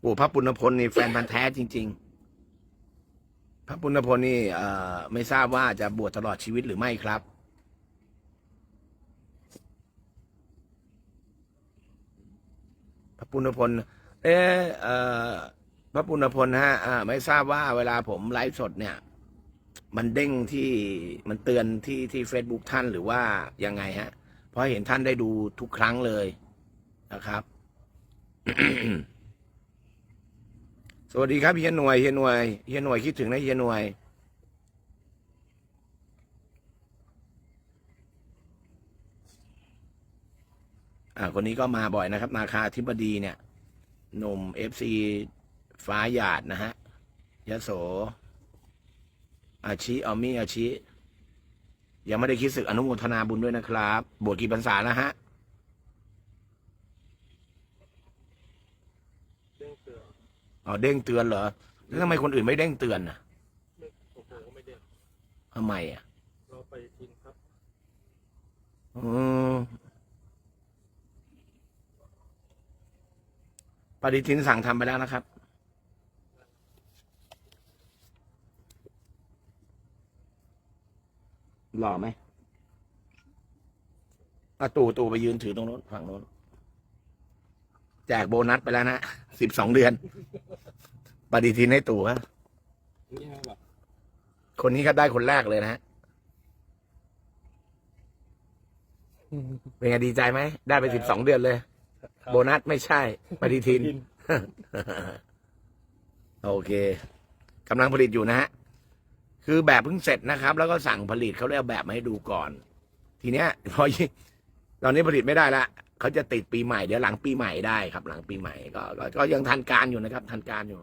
โอ้พระปุณพลนี่แฟนพันธ์แท้จริง ๆ พระปุณพลนี่เอ่อไม่ทราบว่าจะบวชตลอดชีวิตหรือไม่ครับ พระปุณพล เออเอ่อพระปุณพลฮะอ่าไม่ทราบว่าเวลาผมไลฟ์สดเนี่ย มันเด้งที่มันเตือนที่ที่ Facebook ท่านหรือว่ายังไงฮะ เพราะเห็นท่านได้ดูทุกครั้งเลยนะครับ สวัสดีครับเฮียหน่วยเฮียหน่วยเฮียหน่วยคิดถึงนะเฮียหน่วยอ่าคนนี้ก็มาบ่อยนะครับ นาคาธิบดีเนี่ยหนุ่มเอฟซีฟ้าหยาดนะฮะยโส อาชิออมมี่อาชิ ยังไม่ได้คิดสึกอนุโมทนาบุญด้วยนะครับ บวชกี่พรรษาแล้วฮะ เด้งเตือน อ๋อเด้งเตือนเหรอแล้วทำไมคนอื่นไม่เด้งเตือนน่ะไม่โอ้โหไม่เด้งทำไมอะเราไปทินครับอืมปฏิทินสั่งทำไปแล้วนะครับ หล่อไหมอะตู่ตู่ไปยืนถือตรงโน้นฝั่งโน้น แจกโบนัสไปแล้วนะสิบสองเดือน ปฏิทินให้ตู่ฮะนี่ฮะแบบคนนี้ก็ได้คนแรกเลยนะฮะเป็นไงดีใจไหม ได้ไปสิบสองเดือนเลย โบนัสไม่ใช่ ปฏิทิน โอเคกำลังผลิตอยู่นะฮะ คือแบบเพิ่งเสร็จนะครับ แล้วก็สั่งผลิตเขาเลยเอาแบบมาให้ดูก่อน ทีเนี้ยพอยิ่งตอนนี้ผลิตไม่ได้ละ เขาจะติดปีใหม่เดี๋ยวหลังปีใหม่ได้ครับ หลังปีใหม่ก็ก็ก็ยังทันการอยู่นะครับ ทันการอยู่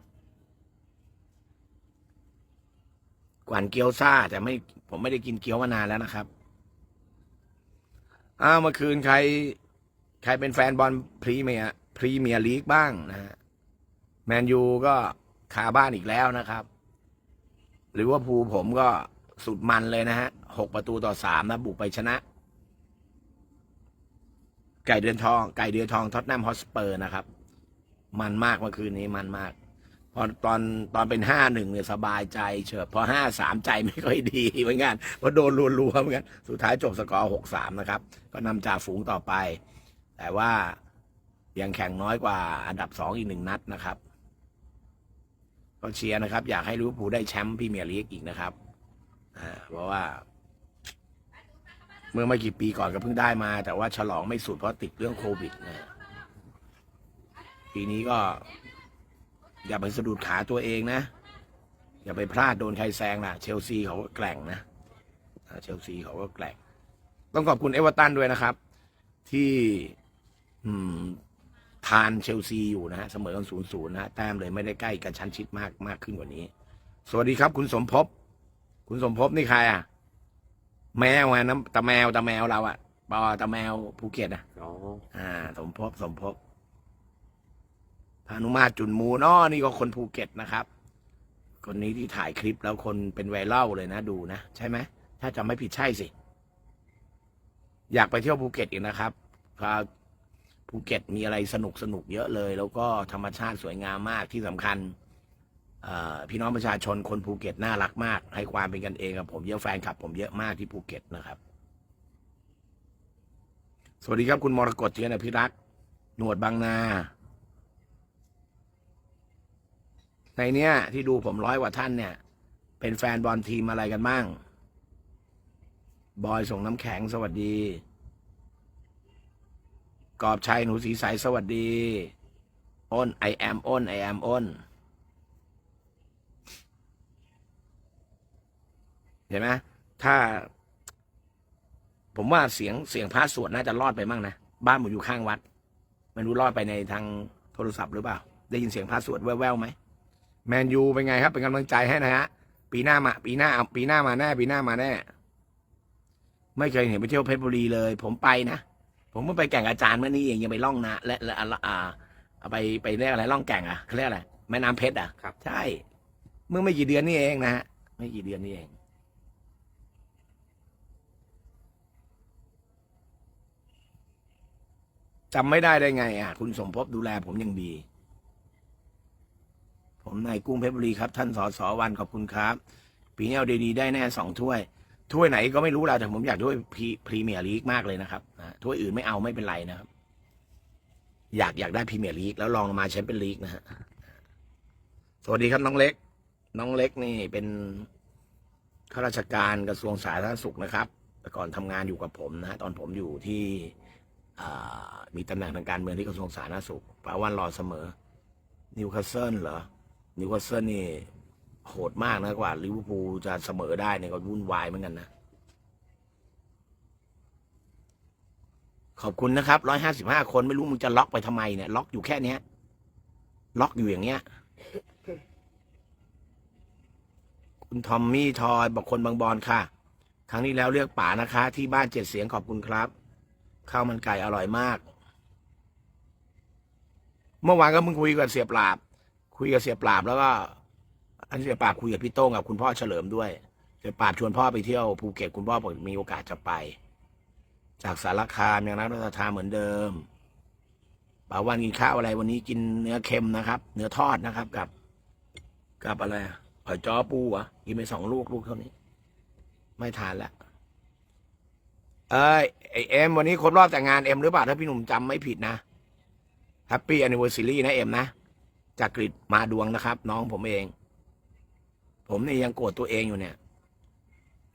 กวนเกี๊ยวซ่าแต่ไม่ผมไม่ได้กินเกี๊ยวมานานแล้วนะครับอ้าวเมื่อคืนใคร ใครเป็นแฟนบอลพรีเมียพรีเมียลีกบ้างนะฮะแมนยูก็คาบ้านอีกแล้วนะครับ หรือว่าภูผมก็สุดมันเลยนะฮะหกประตูต่อสามนะ บุกไปชนะ ไก่เดือนทอง ไก่เดือนทองท็อตแนมฮอสเปอร์นะครับ มันมากเมื่อคืนนี้มันมาก พอตอนตอนเป็นห้าหนึ่งเนี่ยสบายใจเฉิบพอห้าสามใจไม่ค่อยดีเหมือนกันเพราะโดนรัวๆเหมือนกันสุดท้ายจบสกอร์หกสามนะครับ ก็นำจ่าฝูงต่อไป แต่ว่ายังแข่งน้อยกว่าอันดับสองอีกหนึ่งนัดนะครับก็เชียร์นะครับ อยากให้ลิเวอร์พูลได้แชมป์พรีเมียร์ลีกอีกนะครับอ่าเพราะว่า เมื่อไม่กี่ปีก่อนก็เพิ่งได้มา แต่ว่าฉลองไม่สุดเพราะติดเรื่องโควิดนะปีนี้ก็ อย่าไปสะดุดขาตัวเองนะ อย่าไปพลาดโดนใครแซงนะเชลซีเขาก็แกล่งนะเชลซีเขาก็แกล่ง ต้องขอบคุณเอเวอร์ตันด้วยนะครับ ที่ทานเชลซีอยู่นะฮะเสมอกันศูนย์ศูนย์นะฮะแต้มเลยไม่ได้ใกล้กันชั้นชิดมากมากขึ้นกว่านี้ สวัสดีครับ คุณสมภพคุณสมภพนี่ใครอะ แมวไงน้ำตาแมวตาแมวเราอะปอตาแมวภูเก็ตอะอ๋ออ่า สมภพสมภพพานุมาตรจุนมูนอ้อนี่ก็คนภูเก็ตนะครับ คนนี้ที่ถ่ายคลิปแล้วคนเป็นไวรัลเลยนะดูนะ ใช่ไหมถ้าจำไม่ผิดใช่สิ อยากไปเที่ยวภูเก็ตอีกนะครับพาภูเก็ตมีอะไรสนุกสนุกเยอะเลย แล้วก็ธรรมชาติสวยงามมากที่สำคัญเอ่อ พี่น้องประชาชนคนภูเก็ตน่ารักมาก ให้ความเป็นกันเองกับผมเยอะแฟนคลับ ผมเยอะมากที่ภูเก็ตนะครับ สวัสดีครับคุณมรกตเทียนอภิรักษ์หนวดบางนา ในเนี้ยที่ดูผมร้อยกว่าท่านเนี่ย เป็นแฟนบอลทีมอะไรกันบ้างบอยส่งน้ำแข็งสวัสดี กอบชัยหนูสีใสสวัสดี อ้นไอแอมอ้นไอแอมอ้น เห็นไหมถ้า ผมว่าเสียงเสียงพระสวดน่าจะรอดไปมั่งนะบ้านผมอยู่ข้างวัดไม่รู้รอดไปในทางโทรศัพท์หรือเปล่า ได้ยินเสียงพระสวดแว่วๆไหมแมนยูเป็นไงครับ เป็นกำลังใจให้นะฮะปีหน้ามา ปีหน้าเอาปีหน้ามาแน่ ปีหน้ามาแน่ ไม่เคยเห็นไปเที่ยวเพชรบุรีเลย ผมไปนะผมเพิ่งไปแก่งอาจารย์เมื่อนี้เองยังไปล่องนะและและและอ่าเอาไปไปเรียกอะไรล่องแก่งอะเขาเรียกอะไรแม่น้ำเพชรอะครับใช่ เมื่อไม่กี่เดือนนี่เองนะฮะไม่กี่เดือนนี่เอง จำไม่ได้ได้ไง อะ คุณสมภพดูแลผมอย่างดี ผมนายกุ้งเพชรบุรีครับ ท่านสอสอวันขอบคุณครับ ปีนี้เอาดีๆได้แน่สองถ้วย ถ้วยไหนก็ไม่รู้เราแต่ผมอยากถ้วยพรีเมียร์ลีกมากเลยนะครับนะถ้วยอื่นไม่เอาไม่เป็นไรนะครับ อยากอยากได้พรีเมียร์ลีกแล้วลองมาแชมเปี้ยนลีกนะฮะสวัสดีครับน้องเล็ก น้องเล็กนี่เป็นข้าราชการกระทรวงสาธารณสุขนะครับ แต่ก่อนทำงานอยู่กับผมนะฮะตอนผมอยู่ที่ มีตำแหน่งทางการเมืองที่กระทรวงสาธารณสุขปาวันรอเสมอ นิวคาสเซิลเหรอ นิวคาสเซิลนี่โหดมากนะกว่าลิเวอร์พูลจะเสมอได้เนี่ยก็วุ่นวายเหมือนกันนะ ขอบคุณนะครับร้อยห้าสิบห้าคนไม่รู้มึงจะล็อกไปทำไมเนี่ย ล็อกอยู่แค่เนี้ยล็อกอยู่อย่างเงี้ย คุณทอมมี่ทอยบอกคนบางบอนค่ะ ครั้งนี้แล้วเลือกป่านะคะ ที่บ้านเจ็ดเสียงขอบคุณครับ ข้าวมันไก่อร่อยมาก เมื่อวานก็มึงคุยกับเสียปราบ คุยกับเสียปราบแล้วก็ อันเสียปราบคุยกับพี่โต้งกับคุณพ่อเฉลิมด้วย เสียปราบชวนพ่อไปเที่ยวภูเก็ตคุณพ่อบอกมีโอกาสจะไป จากสารคามยังรักรัตธาเหมือนเดิมป่าวันกินข้าวอะไรวันนี้กินเนื้อเค็มนะครับ เนื้อทอดนะครับกับ กับอะไรหอยจ้อปูอะกินไปสองลูกลูกเท่านี้ ไม่ทานละ เอ้ยไอเอ็มวันนี้ครบรอบแต่งงานเอ็มหรือเปล่าถ้าพี่หนุ่มจำไม่ผิดนะแฮปปี้แอนนิเวอร์ซรีนะเอ็มนะจากกรีฑมาดวงนะครับ น้องผมเอง ผมเนี่ยยังโกรธตัวเองอยู่เนี่ย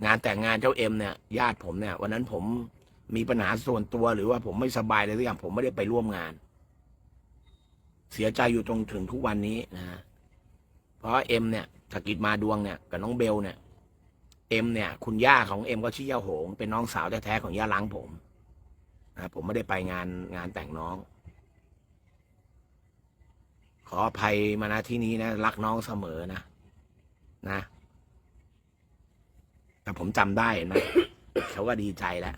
งานแต่งงานเจ้าเอ็มเนี่ยญาติผมเนี่ย วันนั้นผมมีปัญหาส่วนตัวหรือว่าผมไม่สบายอะไรสักอย่างผมไม่ได้ไปร่วมงาน เสียใจอยู่ตรงถึงทุกวันนี้นะเพราะเอ็มเนี่ยสกิจมาดวงเนี่ย กับน้องเบลเนี่ย เอ็มเนี่ย คุณย่าของเอ็มก็ชื่อย่าโหง เป็นน้องสาวแท้ๆของย่าล้างผมนะผมไม่ได้ไปงานงานแต่งน้อง ขออภัยมาณที่นี้นะรักน้องเสมอนะนะแต่ผมจำได้นะเขาก็ดีใจแล้ว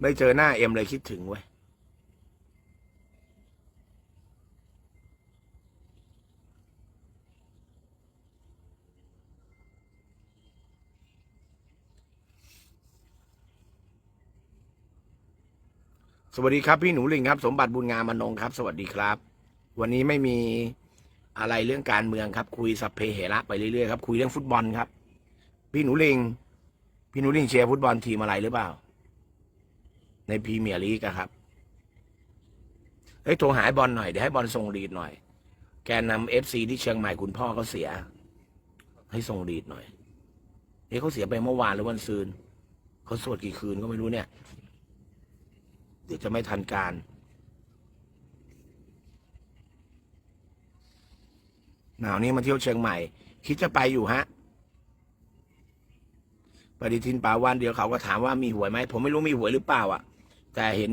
ไม่เจอหน้าเอ็มเลยคิดถึงเว้ย สวัสดีครับพี่หนูลิงครับ สมบัติบุญงามมนงครับ สวัสดีครับ วันนี้ไม่มีอะไรเรื่องการเมืองครับ คุยสัพเพเหระไปเรื่อยๆครับคุยเรื่องฟุตบอลครับ พี่หนูลิง พี่หนูลิงเชียร์ฟุตบอลทีมอะไรหรือเปล่า ในพรีเมียร์ลีกครับเฮ้ยโทรหาบอลหน่อยเดี๋ยวให้บอลส่งรีดหน่อย แกนำเอฟซีที่เชียงใหม่คุณพ่อเขาเสีย ให้ส่งรีดหน่อยเฮ้ยเขาเสียไปเมื่อวานหรือวันซืนเขาสวดกี่คืนก็ไม่รู้เนี่ย ดี๋ยวจะไม่ทันการ หนาวนี้มาเที่ยวเชียงใหม่ คิดจะไปอยู่ฮะปฏิทินป่าวันเดียวเขาก็ถามว่ามีหวยไหมผมไม่รู้มีหวยหรือเปล่าอะ แต่เห็น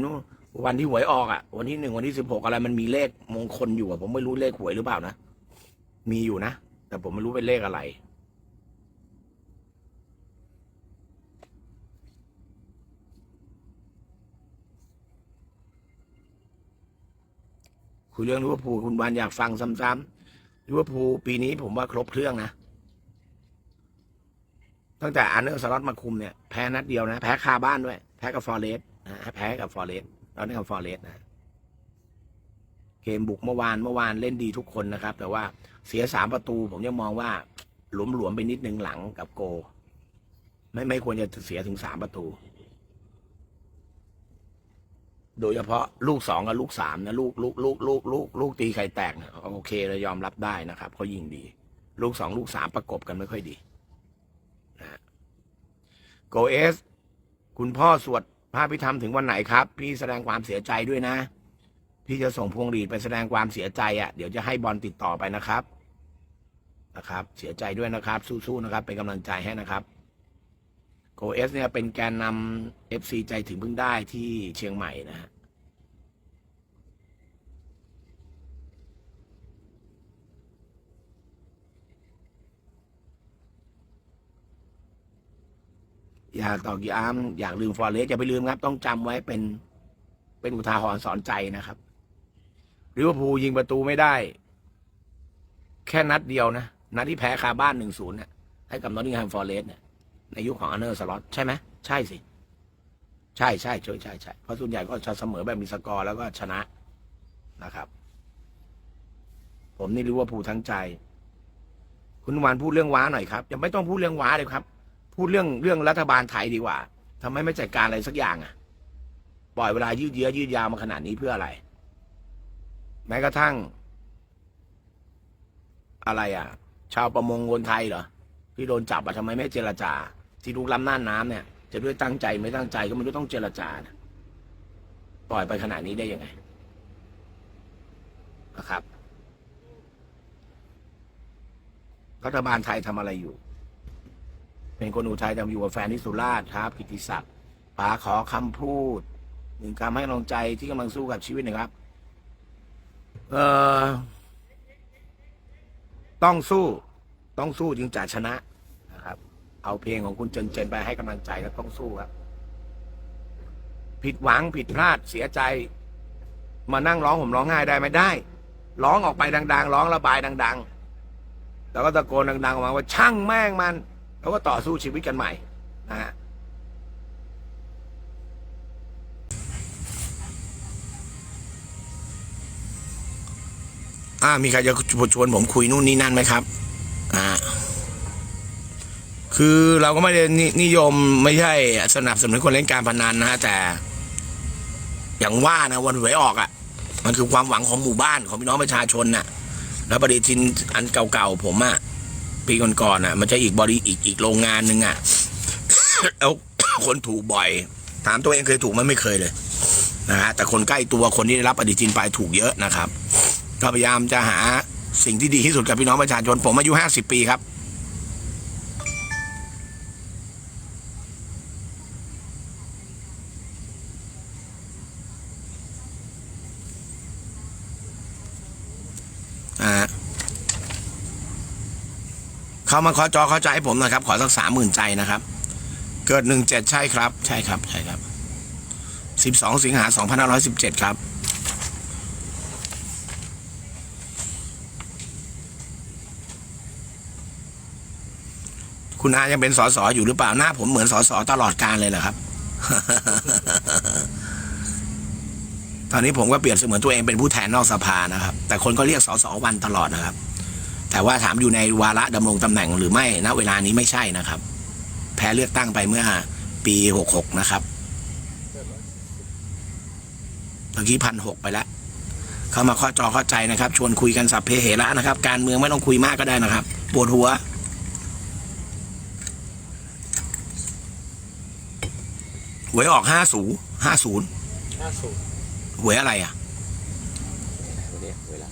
วันที่หวยออกอะ วันที่หนึ่งวันที่สิบหกอะไรมันมีเลขมงคลอยู่อะผมไม่รู้เลขหวยหรือเปล่านะมีอยู่นะแต่ผมไม่รู้เป็นเลขอะไร คุยเรื่องลิเวอร์พูลคุณวันอยากฟังซ้ำๆลิเวอร์พูลปีนี้ผมว่าครบเครื่องนะ ตั้งแต่อันเนอร์สล็อตมาคุมเนี่ยแพ้นัดเดียวนะ แพ้คาบ้านด้วย แพ้กับฟอร์เรสนะแพ้กับฟอร์เรสตอนนี้กับฟอร์เรสนะเกมบุกเมื่อวานเมื่อวานเล่นดีทุกคนนะครับ แต่ว่าเสียสามประตู ผมยังมองว่าหลวมๆไปนิดนึงหลังกับโก ไม่ไม่ควรจะเสียถึงสามประตู โดยเฉพาะลูกสองกับลูกสามนะลูกลูกลูกลูกลูกลูกตีไข่แตกเนี่ยโอเคเลยยอมรับได้นะครับเขายิงดี ลูกสองลูกสามประกบกันไม่ค่อยดีนะโกเอส คุณพ่อสวดพระพิธรรมถึงวันไหนครับ พี่แสดงความเสียใจด้วยนะ พี่จะส่งพวงหรีดไปแสดงความเสียใจอะ่ะเดี๋ยวจะให้บอลติดต่อไปนะครับนะครับ เสียใจด้วยนะครับ สู้ๆนะครับ เป็นกำลังใจให้นะครับ โกเอสเนี่ยเป็นแกนนำเอฟซีใจถึงเพิ่งได้ที่เชียงใหม่นะฮะอยากตอกย้ำอยากลืมฟอร์เรสอย่าไปลืมครับ ต้องจำไว้เป็นเป็นอุทาหรณ์สอนใจนะครับลิเวอร์พูลยิงประตูไม่ได้ แค่นัดเดียวนะ นัดที่แพ้คาบ้านหนึ่งศูนย์เนี่ยให้กับนอตติงแฮมฟอร์เรสเนี่ย ในยุคของอันเนอร์สล็อตใช่ไหมใช่สิ ใช่ใช่ใช่ใช่ใช่เพราะส่วนใหญ่ก็จะเสมอแบบมีสกอร์แล้วก็ชนะนะครับ ผมนี่รู้ว่าภูทั้งใจ คุณวานพูดเรื่องว้าหน่อยครับยังไม่ต้องพูดเรื่องว้าเลยครับ พูดเรื่องเรื่องรัฐบาลไทยดีกว่าทำไมไม่จัดการอะไรสักอย่างอะปล่อยเวลายืดเยื้อยืดยาวมาขนาดนี้เพื่ออะไร แม้กระทั่ง อะไรอะ ชาวประมงคนไทยเหรอที่โดนจับอะทำไมไม่เจรจา ที่ลุกล้ำน่านน้ำเนี่ย จะด้วยตั้งใจไม่ตั้งใจก็ไม่รู้ต้องเจรจานะปล่อยไปขนาดนี้ได้ยังไงนะครับรัฐบาลไทยทำอะไรอยู่ เป็นคนอุทัยแต่อยู่กับแฟนที่สุราษฎร์ครับกิติศักดิ์ป๋าขอคำพูดหนึ่งคำให้กำลังใจที่กำลังสู้กับชีวิตนะครับ เอ่อ ต้องสู้ ต้องสู้จึงจะชนะ เอาเพลงของคุณเจนเจนไปให้กำลังใจแล้วต้องสู้ครับ ผิดหวังผิดพลาดเสียใจ มานั่งร้องผมร้องไห้ได้ไหมได้ ร้องออกไปดัง ๆ ร้องระบายดัง ๆ แล้วก็ตะโกนดังๆออกมาว่าช่างแม่งมัน แล้วก็ต่อสู้ชีวิตกันใหม่นะฮะอ่ามีใครจะชวนผมคุยนู่นนี่นั่นไหมครับ อ่า คือเราก็ไม่ได้นิยมไม่ใช่สนับสนุนคนเล่นการพนันนะฮะแต่ อย่างว่านะวันหวยออกอะ่ะ มันคือความหวังของหมู่บ้านของพี่น้องประชาชนน่ะ แล้วปฏิทินอันเก่าๆผมอะ่ะปีก่อนๆอะ มันจะอีกบริอีกอีกโรงงานหนึ่งอะแล้วคนถูกบ่อย ถามตัวเองเคยถูกไหมันไม่เคยเลยนะฮะแต่คนใกล้ตัวคนที่ได้รับปฏิทินไปถูกเยอะนะครับ ก็พยายามจะหาสิ่งที่ดีที่สุดกับพี่น้องประชาชนผมอายุห้าสิบปีครับามาขอจอเข้าใจให้ผมนะครับ ขอสักสามหมื่นใจนะครับ เกิดหนึ่งเจ็ดใช่ครับ ใช่ครับใช่ครับสิบสองสิงหาสองพันห้าร้อยสิบเจ็ดครับคุณอายังเป็นสสอยู่หรือเปล่าหน้าผมเหมือนสสตลอดการเลยเหรอครับ ตอนนี้ผมก็เปรียบเสมือนตัวเองเป็นผู้แทนนอกสภานะครับ แต่คนก็เรียกสสวันตลอดนะครับ แต่ว่าถามอยู่ในวาระดำรงตำแหน่งหรือไม่ณเวลานี้ไม่ใช่นะครับ แพ้เลือกตั้งไปเมื่อปีหกหกนะครับเมื่อกี้พันหกไปแล้วเข้ามาข้อจอเข้าใจนะครับ ชวนคุยกันสับเพเหระนะครับ การเมืองไม่ต้องคุยมากก็ได้นะครับปวดหัวหวยออกห้าศูนย์ห้าศูนย์ห้าศูนย์หวยอะไรอะ เรียกเวลา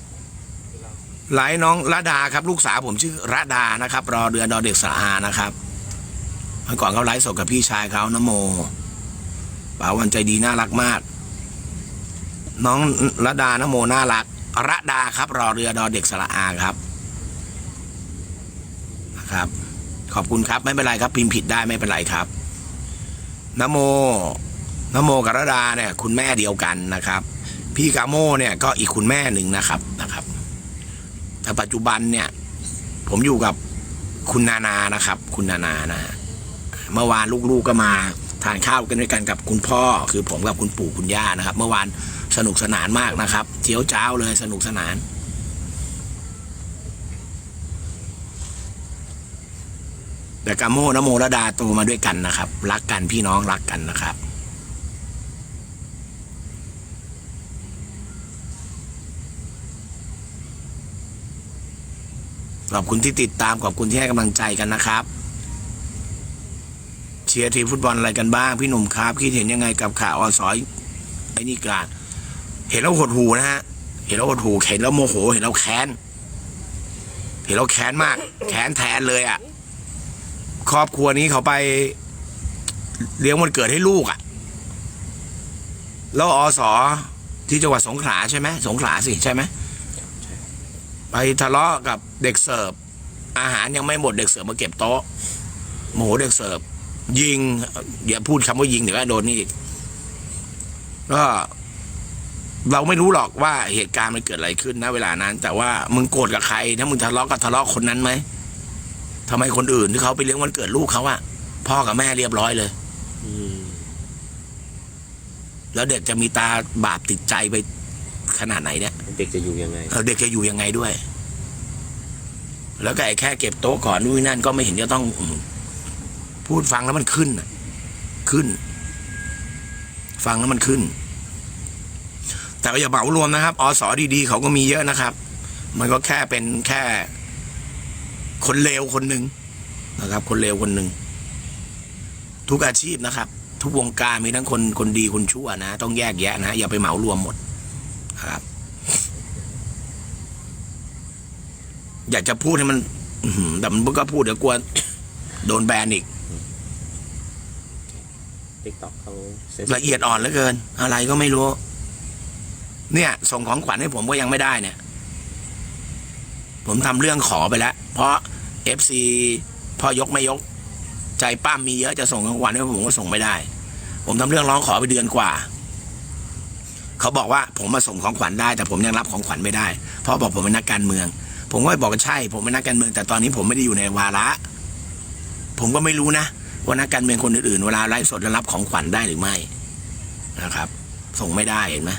เวลา ไลน์น้องระดาครับ ลูกสาวผมชื่อระดานะครับ รอเดือนดอเด็กสระอานะครับเมื่อก่อนเขาไลฟ์สดกับพี่ชายเขานโมป่าวันใจดีน่ารักมาก น้องระดานโมน่ารักระดาครับ รอเรือดอเด็กสระอาครับนะครับ ขอบคุณครับไม่เป็นไรครับ พิมพ์ผิดได้ไม่เป็นไรครับนโมนโมกับระดาเนี่ย คุณแม่เดียวกันนะครับ พี่กาโมเนี่ยก็อีกคุณแม่หนึ่งนะครับนะครับ แต่ปัจจุบันเนี่ย ผมอยู่กับคุณนานานะครับ คุณนานานะเมื่อวานลูกๆก็มาทานข้าวกันด้วยกันกับคุณพ่อ คือผมกับคุณปู่คุณย่านะครับ เมื่อวานสนุกสนานมากนะครับเจียวจ้าวเลยสนุกสนานแต่กามโมนโมระดาโตมาด้วยกันนะครับ รักกันพี่น้องรักกันนะครับ ขอบคุณที่ติดตามขอบคุณที่ให้กำลังใจกันนะครับ เชียร์ทีมฟุตบอลอะไรกันบ้าง พี่หนุ่มครับ คิดเห็นยังไงกับข่าวอสอยไอ้นี่กราดเห็นแล้วหดหูนะฮะเห็นแล้วหดหูเห็นแล้วโมโห เห็นแล้วแค้น เห็นแล้วแค้นมาก แค้นแทนเลยอะ่ะครอบครัวนี้เขาไปเลี้ยงวันเกิดให้ลูกอะ่ะ แล้วอสอที่จังหวัดสงขลาใช่ไหมสงขลาสิใช่ไหม ไปทะเลาะกับเด็กเสิร์ฟอาหารยังไม่หมดเด็กเสิร์ฟมาเก็บโต๊ะโมโหเด็กเสิร์ฟยิงอย่าพูดคำว่ายิงเดี๋ยวก็โดนนี่อีกก็เราไม่รู้หรอกว่าเหตุการณ์มันเกิดอะไรขึ้นนะเวลานั้น แต่ว่ามึงโกรธกับใครถ้ามึงทะเลาะกับทะเลาะคนนั้นไหมทำไมคนอื่นที่เขาไปเลี้ยงวันเกิดลูกเขาอะพ่อกับแม่เรียบร้อยเลยอืมแล้วเด็กจะมีตาบาปติดใจไป ขนาดไหนเนี่ย เด็กจะอยู่ยังไงเออเด็กจะอยู่ยังไงด้วย แล้วก็ไอ้แค่เก็บโต๊ะก่อนนู่นนนั่นก็ไม่เห็นจะต้องอืมพูดฟังแล้วมันขึ้นน่ะขึ้น ฟังแล้วมันขึ้น แต่ก็อย่าเหมารวมนะครับอสอดีๆเขาก็มีเยอะนะครับ มันก็แค่เป็นแค่ คนเลวคนหนึ่งนะครับ คนเลวคนหนึ่งทุกอาชีพนะครับ ทุกวงการมีทั้งคนคนดีคนชั่วนะ ต้องแยกแยะนะอย่าไปเหมารวมหมด นะครับ อยากจะพูดให้มันอื้อหือแต่มันก็พูดเดี๋ยวกลัวโดนแบนอีกติ๊กต็อกเขาซ็นละเอียดอ่อนเหลือเกิน อะไรก็ไม่รู้ เนี่ย ส่งของขวัญให้ผมก็ยังไม่ได้เนี่ย ผมทำเรื่องขอไปแล้ว เพราะเอฟซีพอยกไม่ยก ใจป้ามมีเยอะจะส่งของขวัญให้ผมก็ส่งไม่ได้ ผมทำเรื่องร้องขอไปเดือนกว่า เขาบอกว่าผมมาส่งของขวัญได้ แต่ผมยังรับของขวัญไม่ได้ เพราะบอกผมเป็นนักการเมือง ผมก็บอกว่าใช่ ผมเป็นนักการเมือง แต่ตอนนี้ผมไม่ได้อยู่ในวาระ ผมก็ไม่รู้นะว่านักการเมืองคนอื่นๆเวลาไลฟ์สดแล้วรับของขวัญได้หรือไม่นะครับ ส่งไม่ได้เห็นไหม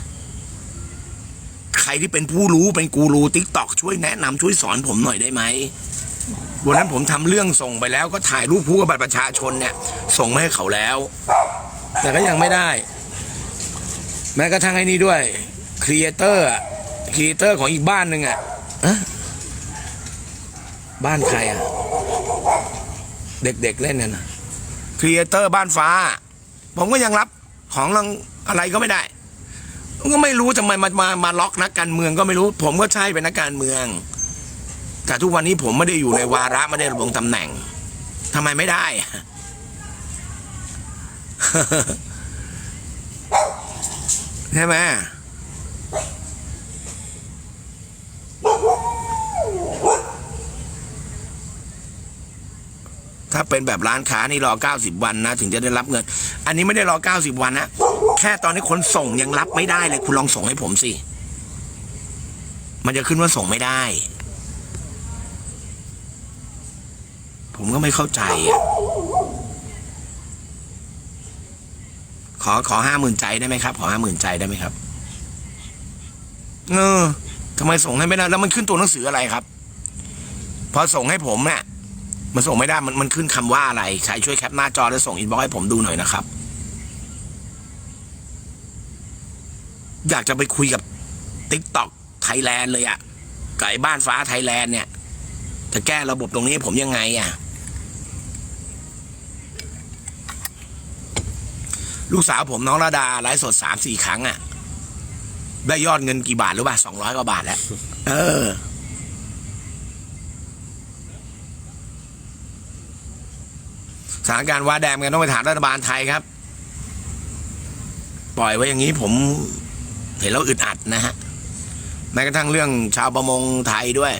ใครที่เป็นผู้รู้เป็นกูรูทิกตอกช่วยแนะนำช่วยสอนผมหน่อยได้ไหมวันนั้นผมทำเรื่องส่งไปแล้วก็ถ่ายรูปผู้กับบัตรประชาชนเนี่ย ส่งมาให้เขาแล้ว แต่ก็ยังไม่ได้ แม้กระทั่งไอ้นี่ด้วยครีเอเตอร์ครีเอเตอร์ของอีกบ้านหนึ่งอะอะบ้านใครอะ เด็กๆเล่นเนี่ยนะครีเอเตอร์บ้านฟ้า ผมก็ยังรับของรางอะไรก็ไม่ได้ก็ไม่รู้ทำไมมามามาล็อกนักการเมืองก็ไม่รู้ ผมก็ใช่เป็นนักการเมือง แต่ทุกวันนี้ผมไม่ได้อยู่ในวาระไม่ได้ดำรงตำแหน่งทำไมไม่ได้ ใช่ไหมถ้าเป็นแบบร้านค้านี่รอ 90 วันนะ ถึงจะได้รับเงิน อันนี้ไม่ได้รอ 90 วันนะแค่ตอนนี้คนส่งยังรับไม่ได้เลย คุณลองส่งให้ผมสิ มันจะขึ้นว่าส่งไม่ได้ ผมก็ไม่เข้าใจอะ ขอขอห้าหมื่นใจได้ไหมครับ ขอห้าหมื่นใจได้ไหมครับ เออทำไมส่งให้ไม่ได้ แล้วมันขึ้นตัวหนังสืออะไรครับ พอส่งให้ผมเนี่ยมันส่งไม่ได้มันมันขึ้นคำว่าอะไรใครช่วยแคปหน้าจอแล้วส่งอินบ็อกให้ผมดูหน่อยนะครับ อยากจะไปคุยกับ t ิ k t o k ไทยแลนด์เลยอะไก่บ้านฟ้าไทยแลนด์เนี่ย จะแก้ระบบตรงนี้ผมยังไงอะ ลูกสาวผมน้องระดาไลฟ์สดสามสี่ครั้งอะได้ยอดเงินกี่บาทรู้ป่ะสองร้อยกว่าบาทแล้ว เออ สถานการณ์ว่าแดมกันต้องไปถามรัฐบาลไทยครับ ปล่อยไว้อย่างนี้ผมเห็นแล้วอึดอัดนะฮะแม้กระทั่งเรื่องชาวประมงไทยด้วย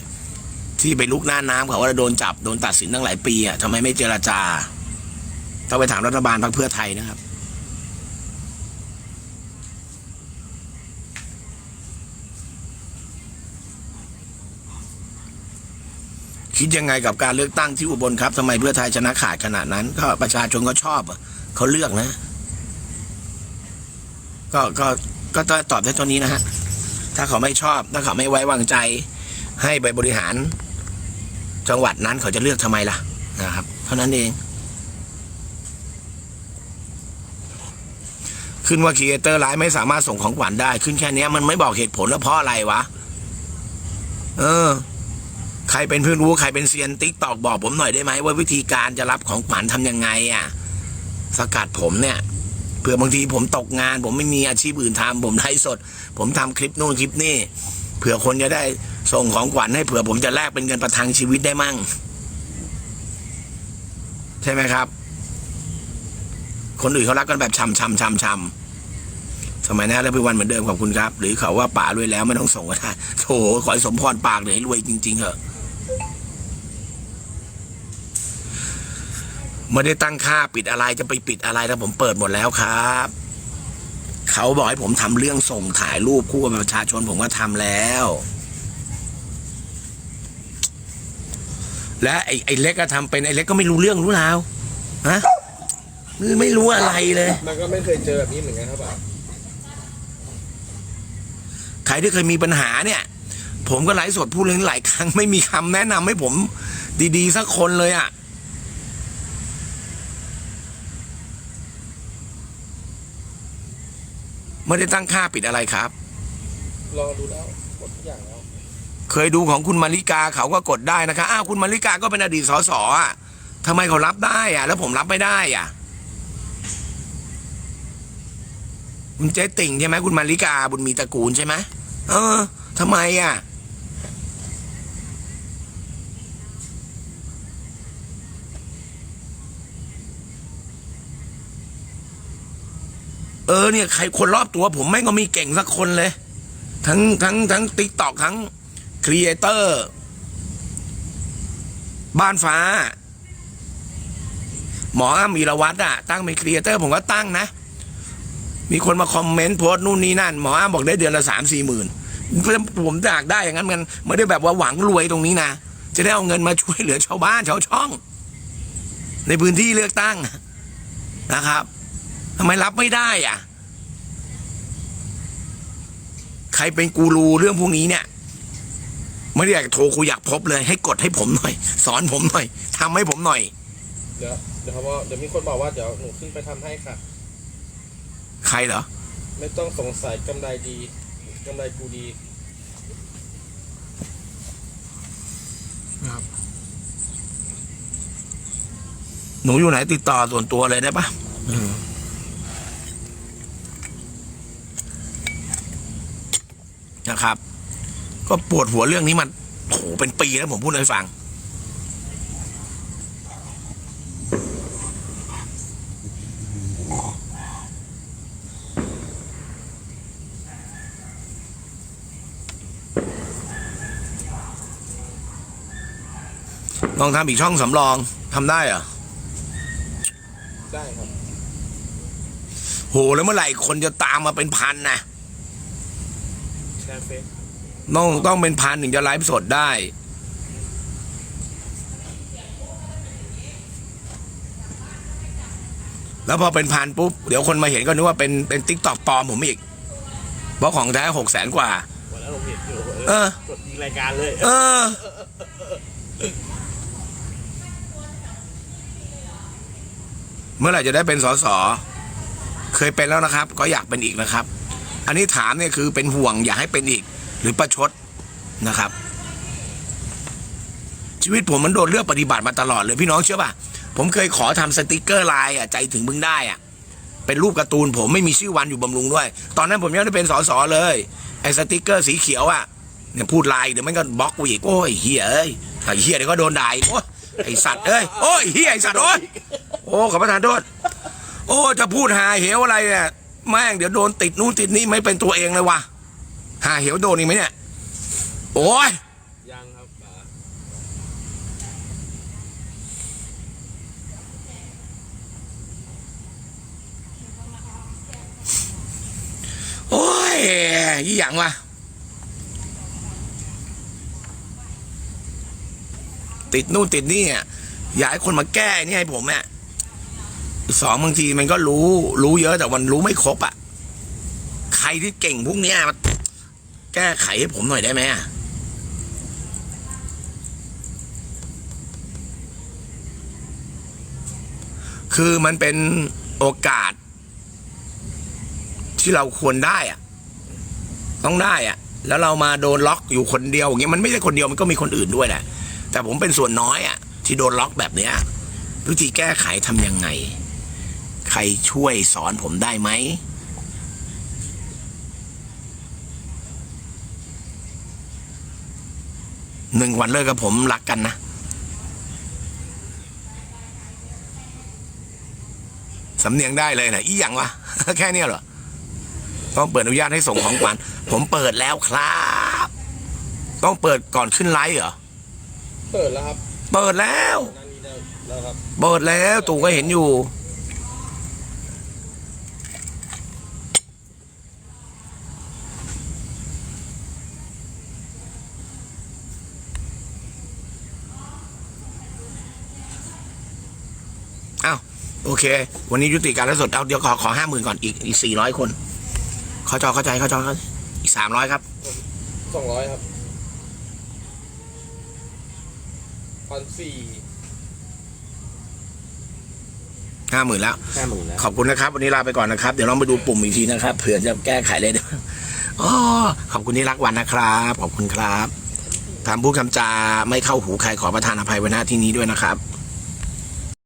ที่ไปลุกหน้าน้ำเขาว่าโดนจับโดนตัดสินตั้งหลายปีอะทำไมไม่เจรจาต้องไปถามรัฐบาลพรรคเพื่อไทยนะครับ คิดยังไงกับการเลือกตั้งที่อุบลครับทำไมเพื่อไทยชนะขาดขนาดนั้น ก็ประชาชนก็ชอบเขาเลือกนะ ก็ก็ก็ตอบได้ตัวนี้นะฮะถ้าเขาไม่ชอบ ถ้าเขาไม่ไว้วางใจ ให้ไปบริหาร จังหวัดนั้นเขาจะเลือกทำไมล่ะนะครับ เท่านั้นเอง ขึ้นว่าครีเอเตอร์ไลน์ไม่สามารถส่งของขวัญได้ ขึ้นแค่นี้มันไม่บอกเหตุผลแล้วเพราะอะไรวะ เออ รเป็นเพื่อนรู้ใครเป็นเซียนติ๊กตอกบอกผมหน่อยได้ไหมว่าวิธีการจะรับของขวัญทำยังไงอะสกัดผมเนี่ยเผื่อบางทีผมตกงาน ผมไม่มีอาชีพอื่นทำผมไลฟ์สด ผมทำคลิปนู่นคลิปนี่เผื่อคนจะได้ส่งของขวัญให้เผื่อผมจะแลกเป็นเงินประทังชีวิตได้มั่ง ใช่ไหมครับ คนอื่นเขารักกันแบบชำชำชำชำสมัยหน้แล้วเป็นวันเหมือนเดิมขอบคุณครับ หรือเขาว่าป่ารวยแล้วไม่ต้องส่งก็ได้โถขอให้สมพรปากเลยให้รวยจริง ๆเหอะ ไม่ได้ตั้งค่าปิดอะไรจะไปปิดอะไรแล้วผมเปิดหมดแล้วครับ เขาบอกให้ผมทำเรื่องส่งถ่ายรูปคู่กับประชาชนผมก็ทำแล้ว และไอ้ไอ้เล็กก็ทำเป็นไอ้เล็กก็ไม่รู้เรื่องรู้ราวฮะไม่รู้อะไรเลย มันก็ไม่เคยเจอแบบนี้เหมือนกันครับป่าใครที่เคยมีปัญหาเนี่ย ผมก็ไลฟ์สดพูดเรื่องนี้หลายครั้งไม่มีคำแนะนำให้ผม ดีๆสักคนเลยอะ่ ไม่ได้ตั้งค่าปิดอะไรครับลองดูแล้วหมดทุกอย่างแล้วเคยดูของคุณมาริกาเขาก็กดได้นะคะอ้าวคุณมาริกาก็เป็นอดีตสสอะทำไมเขารับได้อะ แล้วผมรับไม่ได้อะคุณเจ๊ติ่งใช่ไหมคุณมาริกาบุญมีตระกูลใช่ไหมเออทำไมอะ เออเนี่ยใครคนรอบตัวผมไม่งก็มีเก่งสักคนเลย ทั้งทั้งทั้งติ๊กตอกทั้งครีเอเตอร์ บ้านฟ้า หมออ้ำมีรวัตรอะตั้งเป็นครีเอเตอร์ผมก็ตั้งนะ มีคนมาคอมเมนต์โพสต์นู่นนี่นั่น หมออ้ำบอกได้เดือนละสามสี่หมื่นผมอยากได้อย่างนั้นมันไม่ได้แบบว่าหวังรวยตรงนี้นะ จะได้เอาเงินมาช่วยเหลือชาวบ้านชาวช่อง ในพื้นที่เลือกตั้งนะครับ ทำไมรับไม่ได้อะ ใครเป็นกูรูเรื่องพวกนี้เนี่ย ไม่ได้อยากจะโทรคุยอยากพบเลย ให้กดให้ผมหน่อย สอนผมหน่อยทำให้ผมหน่อย เดี๋ยวเดี๋ยวเขาว่าเดี๋ยวมีคนบอกว่าเดี๋ยวหนูขึ้นไปทำให้ค่ะ ใครเหรอ ไม่ต้องสงสัยกำไรดีกำไรกูดีหนูอยู่ไหนติดต่อส่วนตัวเลยได้ปะ นะครับ ก็ปวดหัวเรื่องนี้มันโหเป็นปีแล้วผมพูดให้ฟัง ลองทำอีกช่องสำรองทำได้เหรอ ได้ครับ โห แล้วเมื่อไหร่คนจะตามมาเป็นพันนะ แชร์เฟซต้องต้องเป็นพันถึงจะไลฟ์สดได้ แล้วพอเป็นพันปุ๊บ เดี๋ยวคนมาเห็นก็นึกว่าเป็นเป็นติ๊กตอกปลอมผมอีกเพราะของแท้หกแสนกว่า วันนั้นผมเห็นอยู่เออ กดยิงรายการเลย เออ เมื่อไหร่จะได้เป็นสสเคยเป็นแล้วนะครับ ก็อยากเป็นอีกนะครับ อันนี้ถามเนี่ยคือเป็นห่วงอยากให้เป็นอีก หรือประชดนะครับ ชีวิตผมมันโดนเลือกปฏิบัติมาตลอดเลยพี่น้องเชื่อป่ะผมเคยขอทำสติกเกอร์ลน์อะใจถึงมึงได้อะเป็นรูปการ์ตูนผมไม่มีชื่อวันอยู่บำรุงด้วย ตอนนั้นผมยังไม่ได้เป็นสสเลยไอ้สติกเกอร์สีเขียวอะเนี่ยพูดลน์เดี๋ยวมันก็บล็อกกูอีกโอ้ยเฮียเอ้ยไอ้เฮียเดี๋ยวก็โดนด่าโอ้ยไอ้สัตว์เอ้ยโอ้ยเฮียไอ้สัตว์โอ้ยโอ้ขอประทานโทษโอ้จะพูดหาเหวอะไรเนี่ย แม่งเดี๋ยวโดนติดนู่นติดนี่ไม่เป็นตัวเองเลยว่ะหาเหวโดนอีกไหมเนี่ย โอ้ยยังครับป๋าโอ้ยยี่หยังวะติดนู่นติดนี่อะอยากให้คนมาแก้นี่ให้ผมเนี่ย สองบางทีมันก็รู้ รู้เยอะแต่มันรู้ไม่ครบอะ ใครที่เก่งพวกเนี้ยแก้ไขให้ผมหน่อยได้ไหมอะคือมันเป็นโอกาส ที่เราควรได้อะต้องได้อะแล้วเรามาโดนล็อกอยู่คนเดียวอย่างเงี้ยมันไม่ใช่คนเดียวมันก็มีคนอื่นด้วยแหละแต่ผมเป็นส่วนน้อยอะที่โดนล็อกแบบเนี้ยวิธีแก้ไขทำยังไง รช่วยสอนผมได้ไหม หนึ่งวันเลิกกับผมรักกันนะ สำเนียงได้เลยนะอีหยังวะ แค่เนี้ยเหรอ ต้องเปิดอนุญาตให้ส่งของขวัญ ผมเปิดแล้วครับ ต้องเปิดก่อนขึ้นไลฟ์เหรอ เปิดแล้วครับ เปิดแล้วนั่นนี่ได้แล้วครับเปิดแล้วตู่ก็เห็นอยู่ อเค วันนี้ยุติการไลฟ์สดเอาเดี๋ยวขอขอห้าหมื่นก่อนอีกอีกสี่ร้อยคนเข้าจอเข้าใจเข้าจอใจอีกสามร้อยครับสองร้อยครับพันสี่ห้าหมื่นแล้ว ห้าหมื่นแล้วขอบคุณนะครับ วันนี้ลาไปก่อนนะครับ เดี๋ยวเราไปดูปุ่มอีกทีนะครับเผื่อจะแก้ไขเลยเดี๋ยวอ๋อขอบคุณที่รักวันนะครับขอบคุณครับทำพูดคำจาไม่เข้าหูใครขอประทานอภัยไว้หน้าที่นี้ด้วยนะครับ